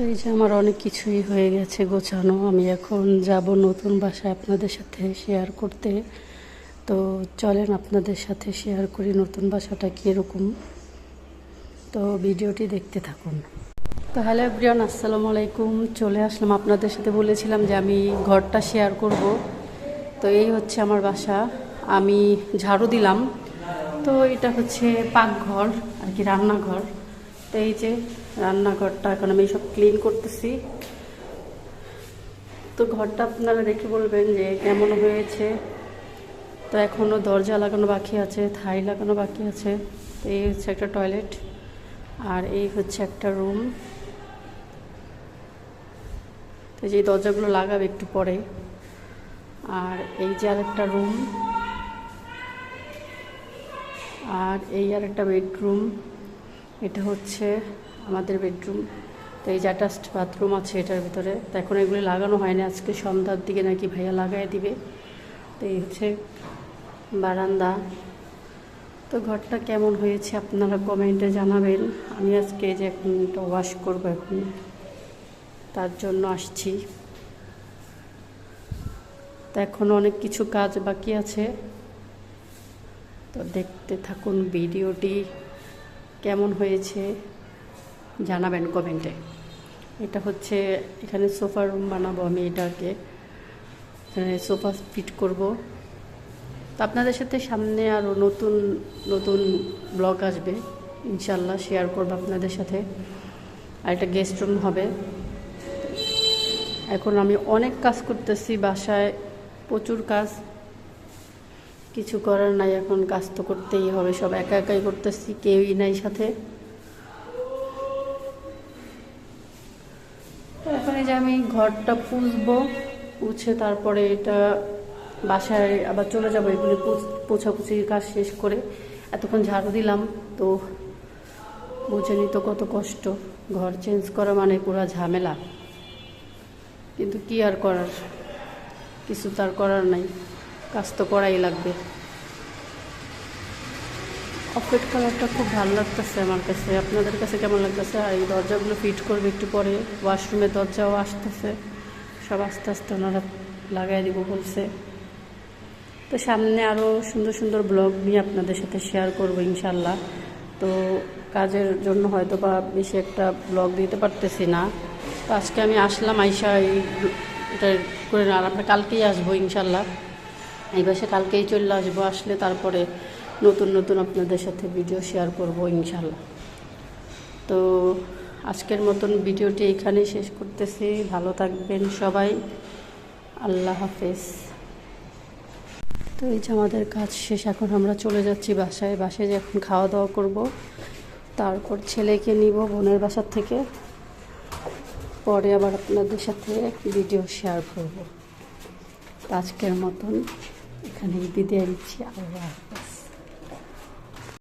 তো এই যে আমার অনেক কিছুই হয়ে গেছে গোছানো, আমি এখন যাব নতুন বাসায় আপনাদের সাথে শেয়ার করতে। তো চলেন আপনাদের সাথে শেয়ার করি নতুন বাসাটা কীরকম। তো ভিডিওটি দেখতে থাকুন। তো হ্যালো ব্রিয়ান আসসালামু আলাইকুম। চলে আসলাম আপনাদের সাথে বলেছিলাম যে আমি ঘরটা শেয়ার করব। তো এই হচ্ছে আমার বাসা। আমি ঝাড়ু দিলাম। তো এটা হচ্ছে পাকঘর আর কি রান্নাঘর। এই যে রান্নাঘরটা এখন আমি সব ক্লিন করতেছি। তো ঘরটা আপনারা দেখে বলবেন যে কেমন হয়েছে। তো এখনও দরজা লাগানো বাকি আছে, থাই লাগানো বাকি আছে। এই হচ্ছে একটা টয়লেট, আর এই হচ্ছে একটা রুম। তো যে দরজাগুলো লাগাবে একটু পরে। আর এই যে আরেকটা রুম, আর এই আর একটা বেডরুম। এটা হচ্ছে আমাদের বেডরুম। তো এই যে অ্যাটাচড বাথরুম আছে এটার ভিতরে। তো এখন এগুলি লাগানো হয়নি। আজকে সন্ধ্যার দিকে নাকি ভাইয়া লাগাই দিবে। তো এই হচ্ছে বারান্দা। তো ঘরটা কেমন হয়েছে আপনারা কমেন্টে জানাবেন। আমি আজকে যে এখন এটা ওয়াশ করব এখন। তার জন্য আসছি। তো এখন অনেক কিছু কাজ বাকি আছে। তো দেখতে থাকুন ভিডিওটি। কেমন হয়েছে জানাবেন কমেন্টে। এটা হচ্ছে, এখানে সোফা রুম বানাবো আমি এটাকে। এখানে সোফা ফিট করব। তো আপনাদের সাথে সামনে আরও নতুন নতুন ব্লগ আসবে। ইনশাল্লাহ শেয়ার করব আপনাদের সাথে। আর একটা গেস্ট রুম হবে। এখন আমি অনেক কাজ করতেছি, বাসায় প্রচুর কাজ। কিছু করার নাই, এখন কাজ তো করতেই হবে, সব একা একাই করতেছি, কেউই নাই সাথে। এখন এই যে আমি ঘরটা পুষবো পুছে তারপরে এটা বাসায় আবার চলে যাব, এগুলি পোছাপুছির কাজ শেষ করে। এতক্ষণ ঝাড়ু দিলাম, তো বুঝেনি তো কত কষ্ট। ঘর চেঞ্জ করা মানে পুরো ঝামেলা। কিন্তু কি আর করার? কিছু তার করার নাই। কাজ তো করাই লাগবে। অফেট কালারটা খুব ভালো লাগতেছে আমার কাছে। আপনাদের কাছে কেমন লাগতেছে? আর এই দরজাগুলো ফিট করবে একটু পরে। ওয়াশরুমের দরজাও আসতেছে। সব আস্তে আস্তে ওনারা লাগাই দিব বলছে। তো সামনে আরও সুন্দর সুন্দর ব্লগ নিয়ে আপনাদের সাথে শেয়ার করব ইনশাল্লাহ তো কাজের জন্য হয়তো বা বেশি একটা ব্লগ দিতে পারতেছি না। তো আজকে আমি আসলাম আইসা এই এটা করে আর আমরা কালকেই আসব ইনশাল্লাহ এই বাসে কালকেই চলে আসব, আসলে তারপরে নতুন নতুন আপনাদের সাথে ভিডিও শেয়ার করব ইনশাল্লাহ। তো আজকের মতন ভিডিওটি এখানেই শেষ করতেছি। ভালো থাকবেন সবাই। আল্লাহ হাফেজ। তো এই যে আমাদের কাজ শেষ, এখন আমরা চলে যাচ্ছি বাসায়। বাসায় যে এখন খাওয়া দাওয়া করব, তারপর ছেলেকে নিব বোনের বাসার থেকে। পরে আবার আপনাদের সাথে ভিডিও শেয়ার করব। আজকের মতন এখানেই বিদায় দিচ্ছি আল্লাহ হাফেজ